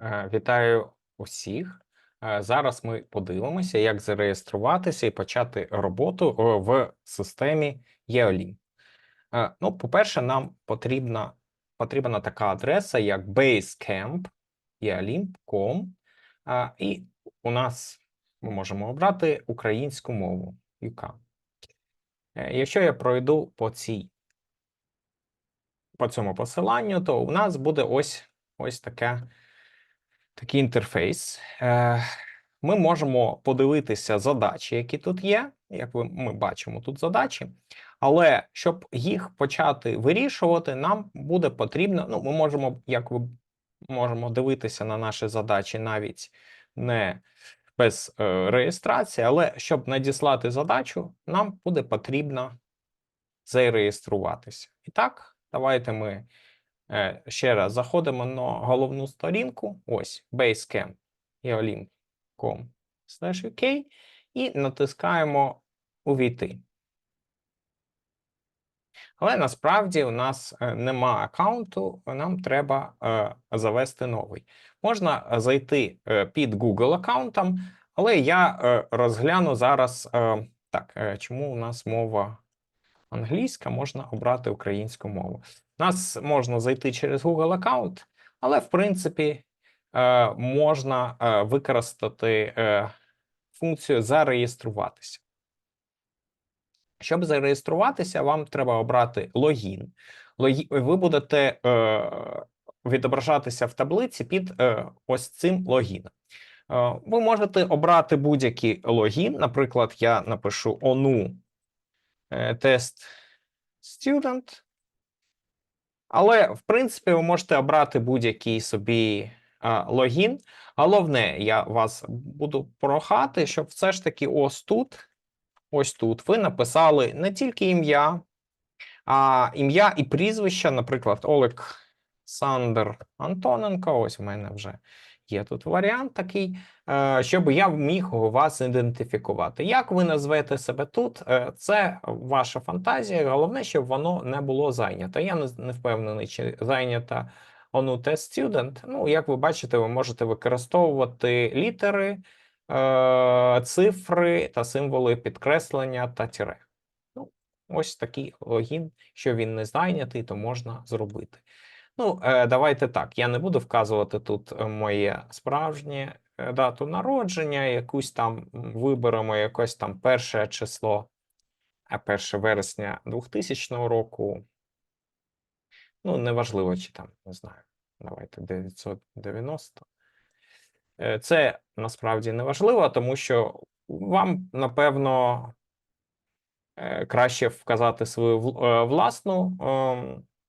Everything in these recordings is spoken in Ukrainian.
Е, Вітаю усіх. Е, Зараз ми подивимося, як зареєструватися і почати роботу в системі EOLIM. Е, Ну, по-перше, нам потрібна, потрібна така адреса, як Basecampealim.com. Е, І у нас ми можемо обрати українську мову UK. Е, Якщо я пройду по цій по цьому посиланню, то у нас буде ось, ось таке такий інтерфейс. Е, Ми можемо подивитися задачі, які тут є. Як ви, ми бачимо тут задачі. Але щоб їх почати вирішувати, нам буде потрібно. Ну, ми можемо, як ви можемо дивитися на наші задачі навіть не без е, реєстрації, але щоб надіслати задачу, нам буде потрібно зареєструватися. І так, давайте ми Ще раз заходимо на головну сторінку. Ось Basecamp eolim.com UK і натискаємо Увійти. Але насправді у нас е, нема аккаунту, нам треба е, завести новий. Можна е, зайти е, під Google аккаунтом, але я е, розгляну зараз. Е, так, е, чому у нас мова англійська, можна обрати українську мову. Нас можна зайти через Google аккаунт, але в принципі е, можна е, використати е, функцію зареєструватися. Щоб зареєструватися, вам треба обрати логін. Ви будете відображатися в таблиці під ось цим логіном. Ви можете обрати будь-який логін. Наприклад, я напишу е, тест student. Але, в принципі, ви можете обрати будь-який собі логін. Головне, я вас буду прохати, щоб все ж таки ось тут, ось тут, ви написали не тільки ім'я, а ім'я і прізвище, наприклад, Олександр Антоненко. Ось у мене вже є тут варіант такий, е, щоб я міг вас ідентифікувати. Як ви назвете себе тут, е, це ваша фантазія. Головне, щоб воно не було зайнято. Я не, не впевнений, чи зайнята Test Student. Ну, як ви бачите, ви можете використовувати літери, е, цифри та символи підкреслення та тире. Ну, ось такий логін, що він не зайнятий, то можна зробити. Ну, е, давайте так. Я не буду вказувати тут е, моє справжнє е, дату народження, якусь там виберемо якось там перше число, а 1 вересня 2000 року. Ну, неважливо, чи там, не знаю, давайте 990. Е, Це насправді не важливо, тому що вам, напевно, краще вказати свою власну.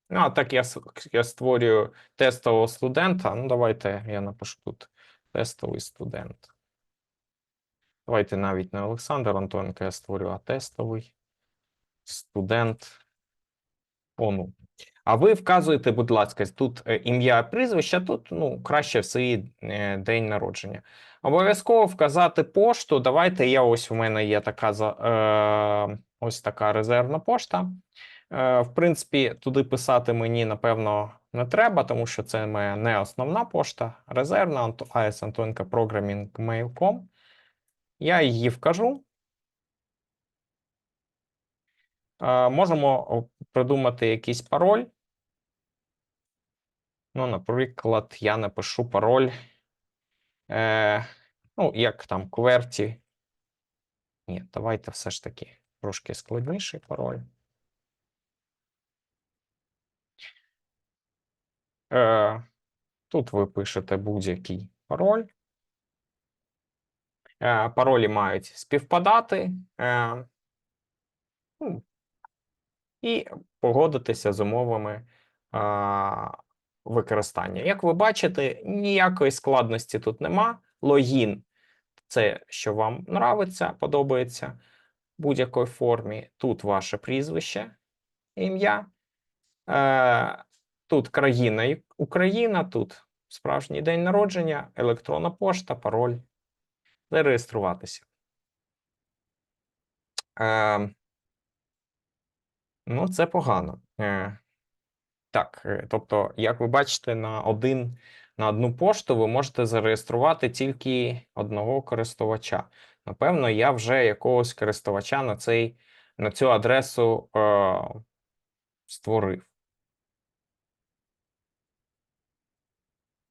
Ну, а так я, я створюю тестового студента. Ну, давайте я напишу тут тестовий студент. Давайте навіть не Олександр Антоненко я створю, а тестовий студент ОНУ. А ви вказуєте, будь ласка, тут е, ім'я, прізвище, тут ну, краще свій е, день народження. Обов'язково вказати пошту. Давайте я ось у мене є така е, ось така резервна пошта. Е, В принципі, туди писати мені, напевно, не треба, тому що це моя не основна пошта. Резервна AS Антонка Programming Mail.com. Я її вкажу. Е, Можемо придумати якийсь пароль. Ну, наприклад, я напишу пароль. Е, ну, як там QWERTY. Ні, давайте все ж таки трошки складніший пароль. Е, тут ви пишете будь-який пароль. Е, паролі мають співпадати. Е, і погодитися з умовами а, використання. Як ви бачите, ніякої складності тут нема. Логін це що вам нравиться, подобається в будь-якій формі. Тут ваше прізвище, ім'я. Е, тут країна Україна, тут справжній день народження, електронна пошта, пароль. Зареєструватися. Е, Ну, це погано. Е, Так, е, тобто, як ви бачите, на один на одну пошту ви можете зареєструвати тільки одного користувача. Напевно, я вже якогось користувача на цей, на цю адресу е, створив.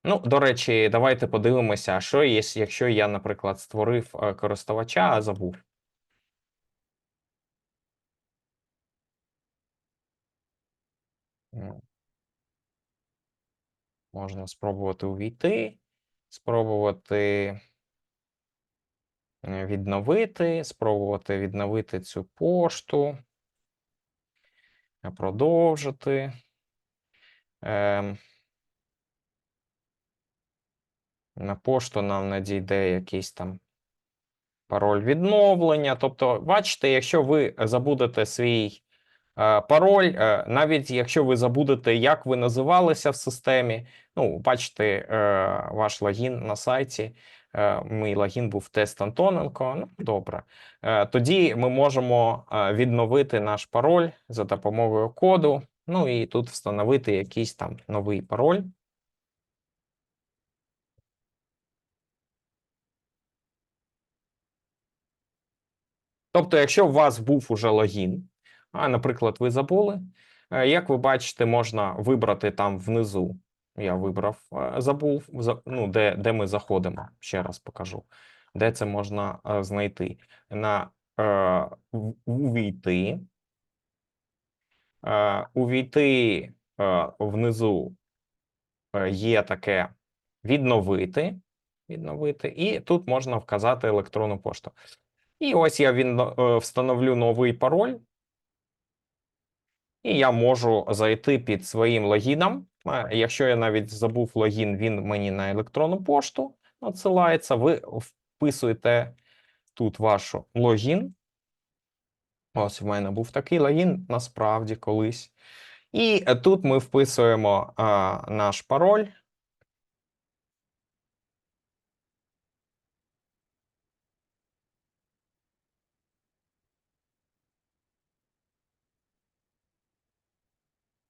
Ну, до речі, давайте подивимося, що є, якщо я, наприклад, створив е, користувача, а забув. Можна спробувати увійти, спробувати відновити, спробувати відновити цю пошту, продовжити. Ем, на пошту нам надійде якийсь там пароль відновлення. Тобто, бачите, якщо ви забудете свій е, пароль, е, навіть якщо ви забудете, як ви називалися в системі, ну, бачите, е, ваш логін на сайті. Е, Мій логін був тест Антоненко. Ну, добре. Е, Тоді ми можемо е, відновити наш пароль за допомогою коду. Ну і тут встановити якийсь там новий пароль. Тобто, якщо у вас був уже логін, а, наприклад, ви забули, е, як ви бачите, можна вибрати там внизу. Я вибрав, е, забув, ну, де, де ми заходимо. Ще раз покажу, де це можна е, знайти. На е, увійти. Е, увійти е, внизу є таке відновити. Відновити, і тут можна вказати електронну пошту. І ось я він, е, встановлю новий пароль. І я можу зайти під своїм логіном. Е, Якщо я навіть забув логін, він мені на електронну пошту надсилається. Ви вписуєте тут ваш логін. Ось в мене був такий логін насправді колись. І е, тут ми вписуємо а, наш пароль.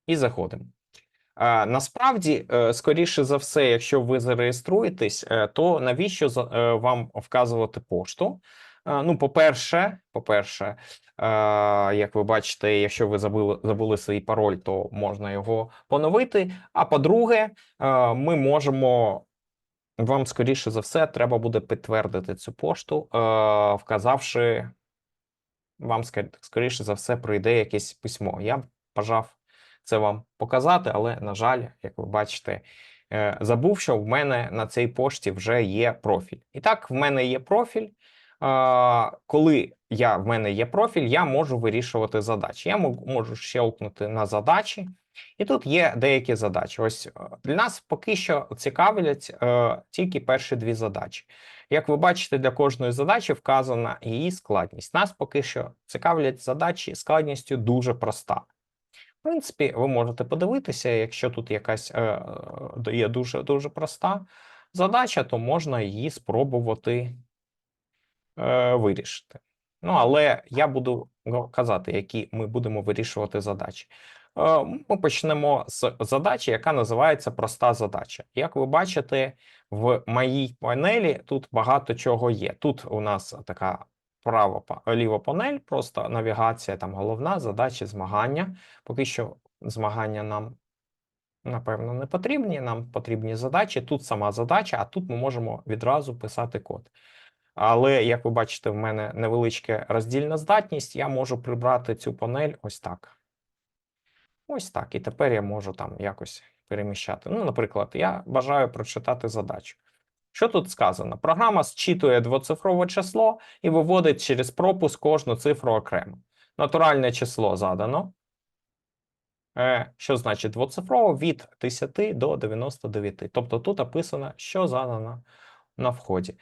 І заходимо. Насправді, е, скоріше за все, якщо ви зареєструєтесь, е, то навіщо е, вам вказувати пошту? Ну, по-перше, по-перше, як ви бачите, якщо ви забули, забули свій пароль, то можна його поновити. А по-друге, ми можемо. Вам, скоріше за все, треба буде підтвердити цю пошту, вказавши, вам скоріше за все прийде якесь письмо. Я б бажав це вам показати, але, на жаль, як ви бачите, е, забув, що в мене на цій пошті вже є профіль. І так, в мене є профіль. Коли я, в мене є профіль, я можу вирішувати задачі. Я мо- можу щелкнути на задачі, і тут є деякі задачі. Ось е, для нас поки що цікавлять е, тільки перші дві задачі. Як ви бачите, для кожної задачі вказана її складність. Нас поки що цікавлять задачі складністю дуже проста. Принципі, ви можете подивитися, якщо тут якась е, е, є дуже дуже проста задача, то можна її спробувати е, вирішити. Ну, але я буду казати, які ми будемо вирішувати задачі. Ми почнемо з задачі, яка називається проста задача. Як ви бачите, в моїй панелі тут багато чого є. Тут у нас така права ліва панель, просто навігація, там головна задача, змагання. Поки що змагання нам, напевно, не потрібні. Нам потрібні задачі. Тут сама задача, а тут ми можемо відразу писати код. Але, як ви бачите, в мене невеличка роздільна здатність, я можу прибрати цю панель ось так. Ось так. І тепер я можу там якось переміщати. Ну, наприклад, я бажаю прочитати задачу. Що тут сказано? Програма зчитує двоцифрове число і виводить через пропуск кожну цифру окремо. Натуральне число задано. Що значить двоцифрово від 10 до 99. Тобто тут описано, що задано на вході.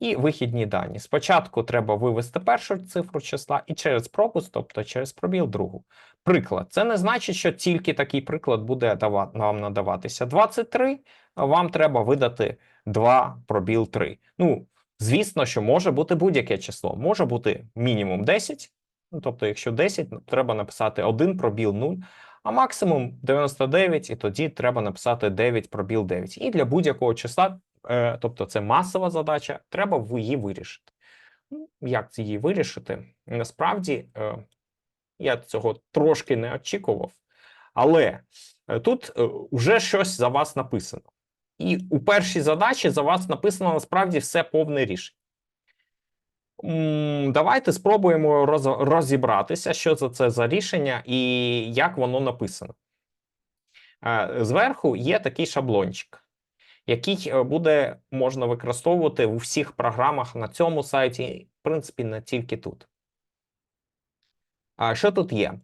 І вихідні дані. Спочатку треба вивести першу цифру числа і через пропуск, тобто через пробіл другу. Приклад. Це не значить, що тільки такий приклад буде вам надаватися. 23 вам треба видати 2 пробіл 3. Ну, звісно, що може бути будь-яке число. Може бути мінімум 10. Ну, тобто, якщо 10, ну, треба написати 1 пробіл 0, а максимум 99, і тоді треба написати 9 пробіл 9. І для будь-якого числа, е, тобто це масова задача, треба її вирішити. Ну, Як її вирішити? Насправді е, я цього трошки не очікував, але е, тут вже щось за вас написано. І у першій задачі за вас написано насправді все повне рішення. Давайте спробуємо роз- розібратися, що це, це за рішення і як воно написано. Е, Зверху є такий шаблончик, який е, буде можна використовувати у всіх програмах на цьому сайті, в принципі, не тільки тут. А що тут є?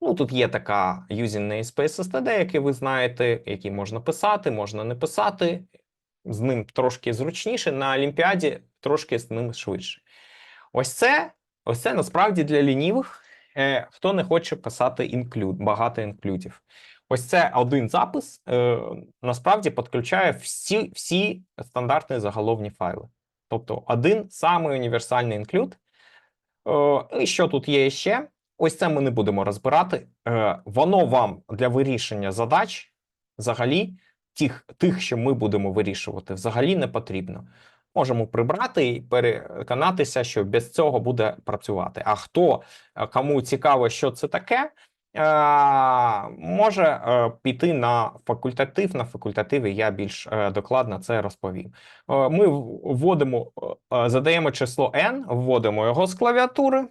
Ну, тут є така using namespace std, який ви знаєте, який можна писати, можна не писати. З ним трошки зручніше, на Олімпіаді трошки з ним швидше. Ось це, ось це насправді для лінівих, е, хто не хоче писати інклюд, багато інклюдів. Ось це один запис, е, насправді підключає всі, всі стандартні заголовні файли. Тобто один самий універсальний інклюд. Е, і що тут є ще? Ось це ми не будемо розбирати. Е, воно вам для вирішення задач взагалі, тих, тих, що ми будемо вирішувати, взагалі не потрібно. Можемо прибрати і переконатися, що без цього буде працювати. А хто е, кому цікаво, що це таке, е, може піти на факультатив. На факультативі я більш докладно це розповім. Ми вводимо, задаємо число n, вводимо його з клавіатури.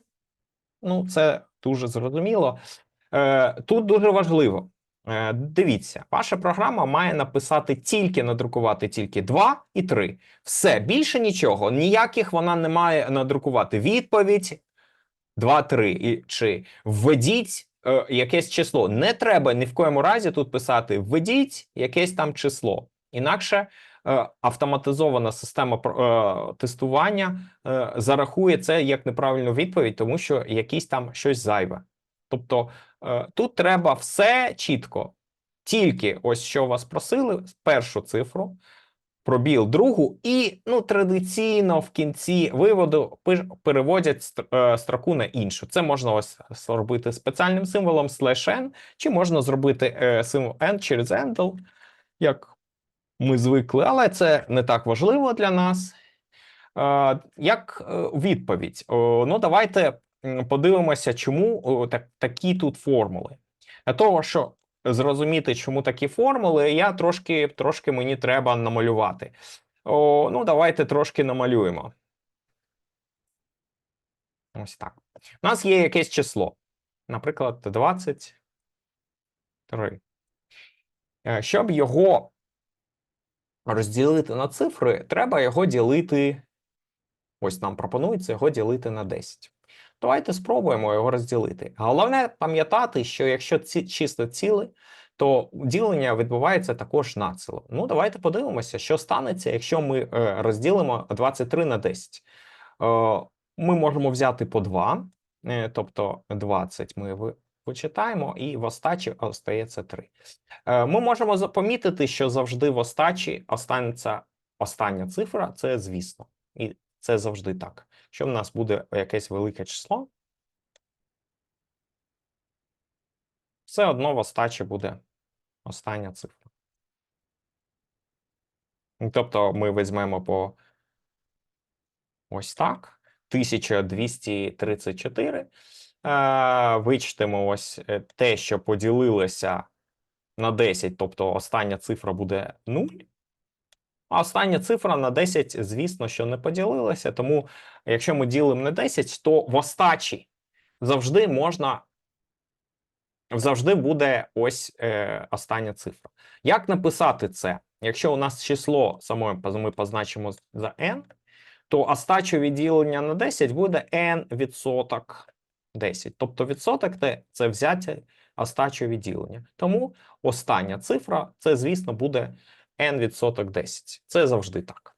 Ну, це дуже зрозуміло. Е, Тут дуже важливо. Е, Дивіться, ваша програма має написати тільки надрукувати тільки 2 і 3. Все, більше нічого. Ніяких вона не має надрукувати відповідь 2, 3 і чи введіть е, якесь число. Не треба ні в коєму разі тут писати введіть якесь там число. Інакше автоматизована система е, тестування е, зарахує це як неправильну відповідь, тому що якийсь там щось зайве. Тобто е, тут треба все чітко, тільки ось що вас просили, першу цифру, пробіл другу, і ну, традиційно в кінці виводу переводять стр- е, строку на іншу. Це можна ось зробити спеціальним символом slash n, чи можна зробити е, символ n через handle, як ми звикли, але це не так важливо для нас. Як е, відповідь? Ну, давайте подивимося, чому такі тут формули. Для того, що зрозуміти, чому такі формули, я трошки, трошки мені треба намалювати. Ну, давайте трошки намалюємо. Ось так. У нас є якесь число, наприклад, 23. Е, Щоб його розділити на цифри, треба його ділити. Ось нам пропонується його ділити на 10. Давайте спробуємо його розділити. Головне пам'ятати, що якщо ці числа ціли, то ділення відбувається також націло. Ну, давайте подивимося, що станеться, якщо ми е, розділимо 23 на 10. Е, Ми можемо взяти по 2, е, тобто 20 ми вичитаємо, і в остачі остається 3. Е, Ми можемо запомітити, що завжди в остачі останеться остання цифра, це звісно. І це завжди так. Якщо в нас буде якесь велике число, все одно в остачі буде остання цифра. Тобто ми візьмемо по ось так: 1234. Е, Вичтемо ось е, те, що поділилося на 10, тобто остання цифра буде 0. А остання цифра на 10, звісно, що не поділилася. Тому, якщо ми ділимо на 10, то в остачі завжди можна. Завжди буде ось е, остання цифра. Як написати це? Якщо у нас число саме ми позначимо за n, то остачу відділення на 10 буде n відсоток 10. Тобто відсоток це, взяття остачу відділення. Тому остання цифра це, звісно, буде n відсоток 10. Це завжди так.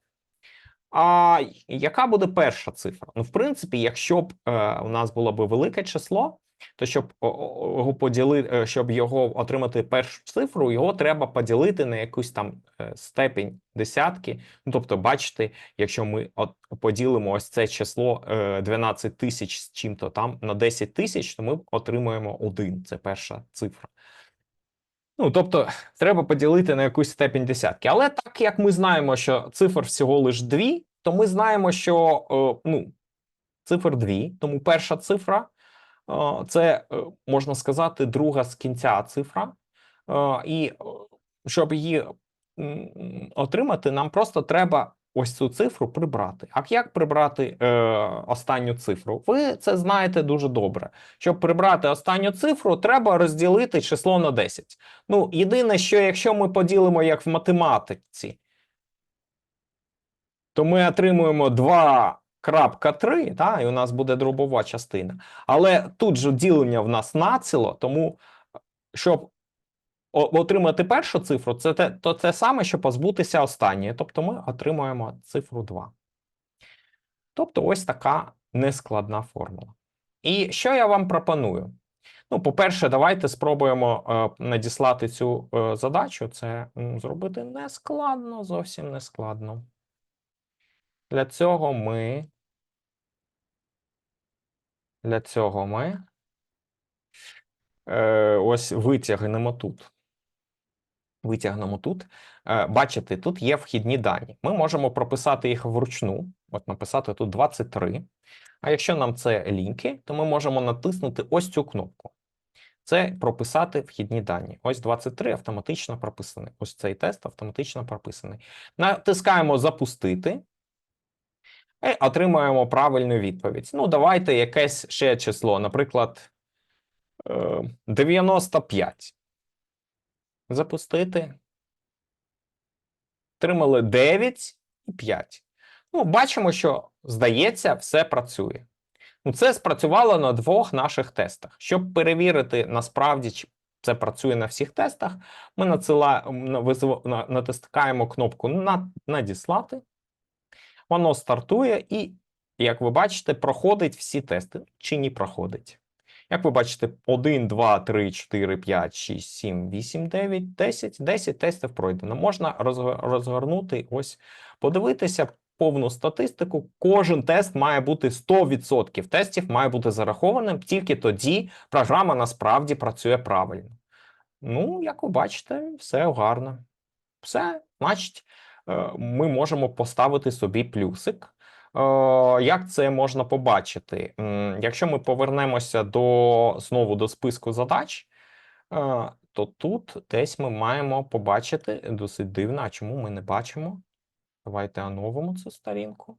А яка буде перша цифра? Ну, в принципі, якщо б е, у нас було б велике число, то щоб поділити, щоб його отримати першу цифру, його треба поділити на якусь там е, степінь десятки. Ну, тобто, бачите, якщо ми от поділимо ось це число е, 12 тисяч з чим-то там на 10 тисяч, то ми отримуємо 1. Це перша цифра. Ну, тобто, треба поділити на якусь степінь десятки. Але так як ми знаємо, що цифр всього лиш дві, то ми знаємо, що е, ну, цифр дві, тому перша цифра е, це, е, можна сказати, друга з кінця цифра. Е, І е, щоб її отримати, нам просто треба ось цю цифру прибрати. А як прибрати е, останню цифру? Ви це знаєте дуже добре. Щоб прибрати останню цифру, треба розділити число на 10. Ну, єдине, що якщо ми поділимо як в математиці, то ми отримуємо 2.3, та, і у нас буде дробова частина. Але тут же ділення в нас націло, тому щоб отримати першу цифру, це те, то те саме, що позбутися останньої. Тобто ми отримуємо цифру 2. Тобто ось така нескладна формула. І що я вам пропоную? Ну, по-перше, давайте спробуємо е, надіслати цю е, задачу. Це зробити не складно, зовсім не складно. Для цього ми. Для цього ми е, ось витягнемо тут. Витягнемо тут. Е, бачите, тут є вхідні дані. Ми можемо прописати їх вручну. От написати тут 23. А якщо нам це лінки, то ми можемо натиснути ось цю кнопку. Це прописати вхідні дані. Ось 23 автоматично прописаний. Ось цей тест автоматично прописаний. Натискаємо запустити. І отримаємо правильну відповідь. Ну, давайте якесь ще число, наприклад, е, 95. Запустити. Отримали 9 і 5. Ну, бачимо, що, здається, все працює. Ну, це спрацювало на двох наших тестах. Щоб перевірити насправді, чи це працює на всіх тестах, ми натискаємо кнопку Надіслати. Воно стартує і, як ви бачите, проходить всі тести. Чи не проходить. Як ви бачите, 1, 2, 3, 4, 5, 6, 7, 8, 9, 10, 10 тестів пройдено. Можна розго- розгорнути, ось подивитися повну статистику. Кожен тест має бути 100% тестів має бути зарахованим, тільки тоді програма насправді працює правильно. Ну, як ви бачите, все гарно. Все, значить, ми можемо поставити собі плюсик. Е, Як це можна побачити? Якщо ми повернемося до знову до списку задач, е, то тут десь ми маємо побачити досить дивно. А чому ми не бачимо? Давайте оновимо цю сторінку.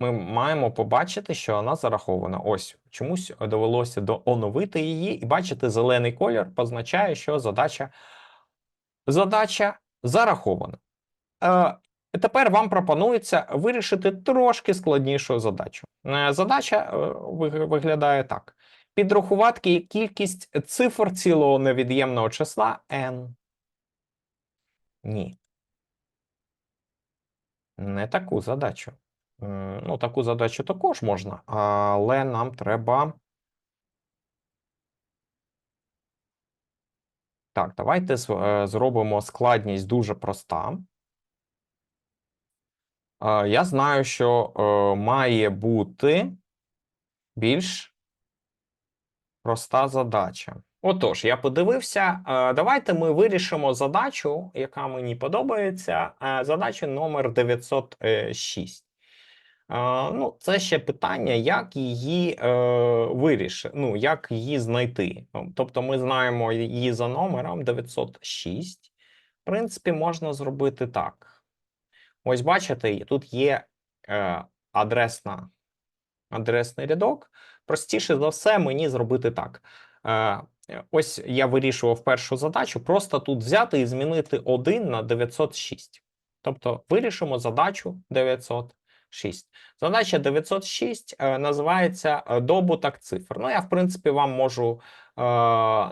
Ми маємо побачити, що вона зарахована. Ось чомусь довелося дооновити її, і бачите, зелений колір позначає, що задача, задача зарахована. Е, Тепер вам пропонується вирішити трошки складнішу задачу. Е, Задача е, виглядає так: підрахувати кількість цифр цілого невід'ємного числа n. Ні. Не таку задачу. Ну, таку задачу також можна, але нам треба. Так, давайте зробимо складність дуже проста. Я знаю, що е, має бути більш проста задача. Отож, я подивився. е, Давайте ми вирішимо задачу, яка мені подобається. е, Задачу номер 906. Е, Ну, це ще питання, як її вирішити, ну, як її знайти. Ну, Тобто, ми знаємо її за номером 906. В принципі, можна зробити так. Ось бачите, тут є е, адресна, адресний рядок. Простіше за все, мені зробити так. Е, ось я вирішував першу задачу, просто тут взяти і змінити 1 на 906. Тобто вирішимо задачу 906. Задача 906 е, називається е, добуток цифр. Ну, я, в принципі, вам можу е,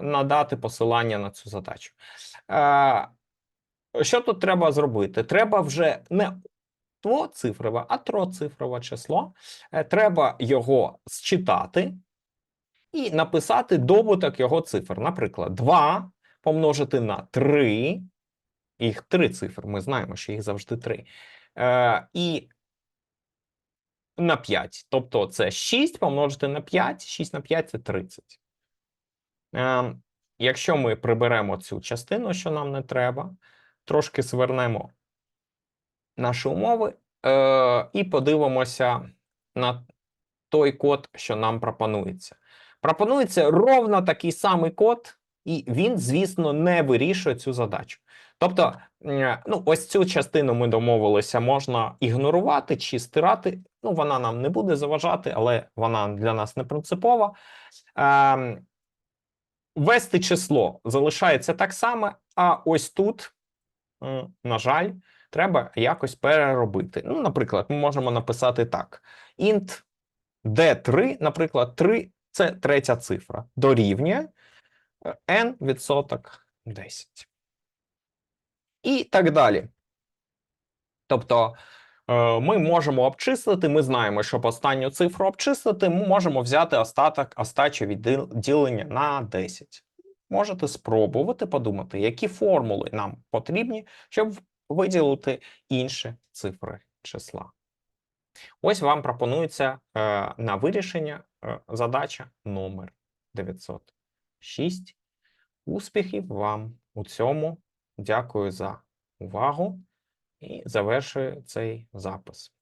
надати посилання на цю задачу. Е, що тут треба зробити? Треба вже не двоцифрове, а троцифрове число. Е, Треба його зчитати і написати добуток його цифр. Наприклад, 2 помножити на 3. Їх три цифри, ми знаємо, що їх завжди 3. Е, і на 5. Тобто це 6 помножити на 5, 6 на 5 це 30. Е, якщо ми приберемо цю частину, що нам не треба, трошки свернемо наші умови е, і подивимося на той код, що нам пропонується. Пропонується ровно такий самий код, і він, звісно, не вирішує цю задачу. Тобто, ну, ось цю частину ми домовилися, можна ігнорувати чи стирати. Ну, вона нам не буде заважати, але вона для нас не принципова. Ем, ввести число залишається так само, а ось тут, на жаль, треба якось переробити. Ну, наприклад, ми можемо написати так: int d3, наприклад, 3 це третя цифра, дорівнює е, n відсоток 10. І так далі. Тобто е, ми можемо обчислити, ми знаємо, щоб останню цифру обчислити, ми можемо взяти остаток остачу від ділення на 10. Можете спробувати подумати, які формули нам потрібні, щоб виділити інші цифри числа. Ось вам пропонується е, на вирішення е, задача номер 906. Успіхів вам у цьому. Дякую за увагу і завершую цей запис.